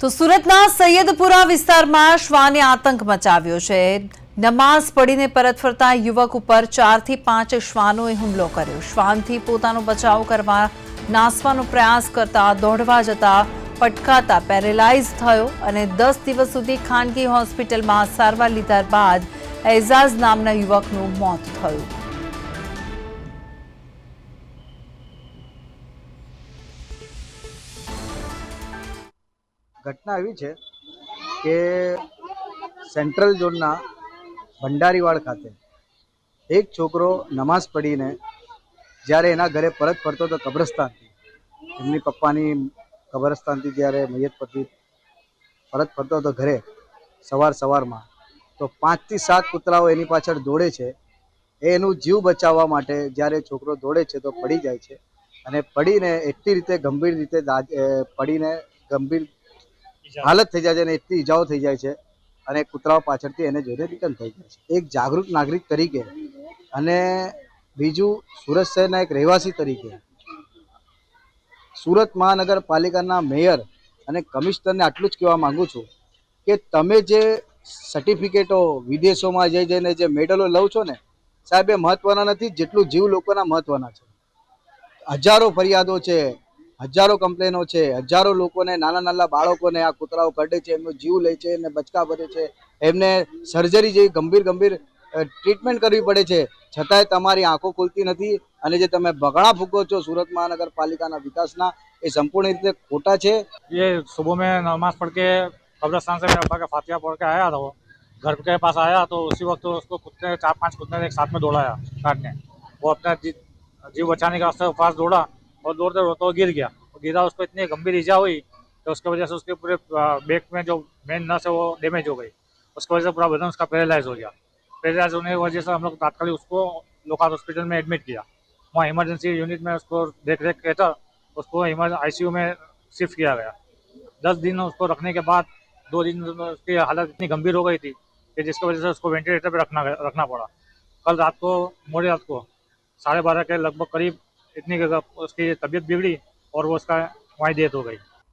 તો સુરતના સૈયદપુરા વિસ્તારમાં શ્વાને આતંક મચાવ્યો છે. નમાઝ પડીને પરત ફરતા યુવક ઉપર ચારથી પાંચ શ્વાનોએ હુમલો કર્યો. શ્વાનથી પોતાનો બચાવ કરવા નાસવાનો પ્રયાસ કરતા દોડવા જતા પટકાતા પેરેલાઇઝ થયો અને દસ દિવસ સુધી ખાનગી હોસ્પિટલમાં સારવાર લીધા બાદ એઝાઝ નામના યુવકનું મોત થયું. ઘટના એવી છે કે સેન્ટ્રલ ઝોનના ભંડારીવાડ ખાતે એક છોકરો નમાઝ પઢીને જ્યારે એના ઘરે પરત ફરતો હતો કબ્રસ્તાનથી, એમની પપ્પાની કબ્રસ્તાનથી જ્યારે મૈયત પતિ પરત ફરતો હતો ઘરે સવાર સવારમાં, તો પાંચથી સાત કૂતરાઓ એની પાછળ દોડે છે. એ એનું જીવ બચાવવા માટે જ્યારે છોકરો દોડે છે તો પડી જાય છે અને પડીને એટલી રીતે ગંભીર રીતે પડીને ગંભીર હાલત થઈ જાય છે અને એટલી ઈજાઓ થઈ જાય છે અને કૂતરાઓ પાછળથી એને જોઈને રિટર્ન થઈ જાય છે. એક જાગૃત નાગરિક તરીકે અને બીજું સુરત શહેરના એક રહેવાસી તરીકે સુરત મહાનગરપાલિકાના મેયર અને કમિશનરને આટલું જ કહેવા માંગુ છું કે તમે જે સર્ટિફિકેટો વિદેશોમાં જઈ જઈને જે મેડલો લઉં છો ને, સાહેબ, એ મહત્વના નથી, જેટલું જીવ લોકોના મહત્વના છે. હજારો ફરિયાદો છે હજારો કમ્પ્લેનો છે હજારો લોકોને નાના નાના બાળકોને આ કૂતરાઓ કરડે છે એમનો જીવ લે છે એમને બચકા ભરે છે એમને સર્જરી જેવી ગંભીર ગંભીર ટ્રીટમેન્ટ કરવી પડે છે છતાંય તમારી આંખો ખુલતી નથી અને જે તમે બગડા ફૂકો છો સુરત મહાનગરપાલિકાના વિકાસના એ સંપૂર્ણ રીતે ખોટા છે ये सुबह में नमाज पढ़ के कब्रस्तान से मेरे अब्बा का फातिहा पढ़ के आया था वो घर के पास आया तो उसी वक्त उसको कुत्ते चार पांच कुत्ते ने एक साथ में दौड़ाया काटने वो अपना जी, जीव बचाने के वास्ते पास दौड़ा और दौड़ते दौड़ते वो गिर गया। वो गिरा, उसको इतनी गंभीर ईजा हुई तो उसकी वजह से उसके पूरे बैक में जो मेन नस है वो डैमेज हो गई। उसकी वजह से पूरा बदन उसका पैरालाइज हो गया। पैरालाइज होने की वजह से हम लोग तात्कालिक उसको लोकाल हॉस्पिटल में एडमिट किया। वहाँ इमरजेंसी यूनिट में उसको देख रेख के तहत उसको आईसीयू में शिफ्ट किया गया। दस दिन उसको रखने के बाद, दो दिन उसकी हालत इतनी गंभीर हो गई थी कि जिसकी वजह से उसको वेंटिलेटर पर रखना रखना पड़ा। कल रात को, मोड़ी रात को, साढ़े बारह के लगभग करीब इतनी उसकी तबीयत बिगड़ी और वो उसका वहीं डेथ हो गई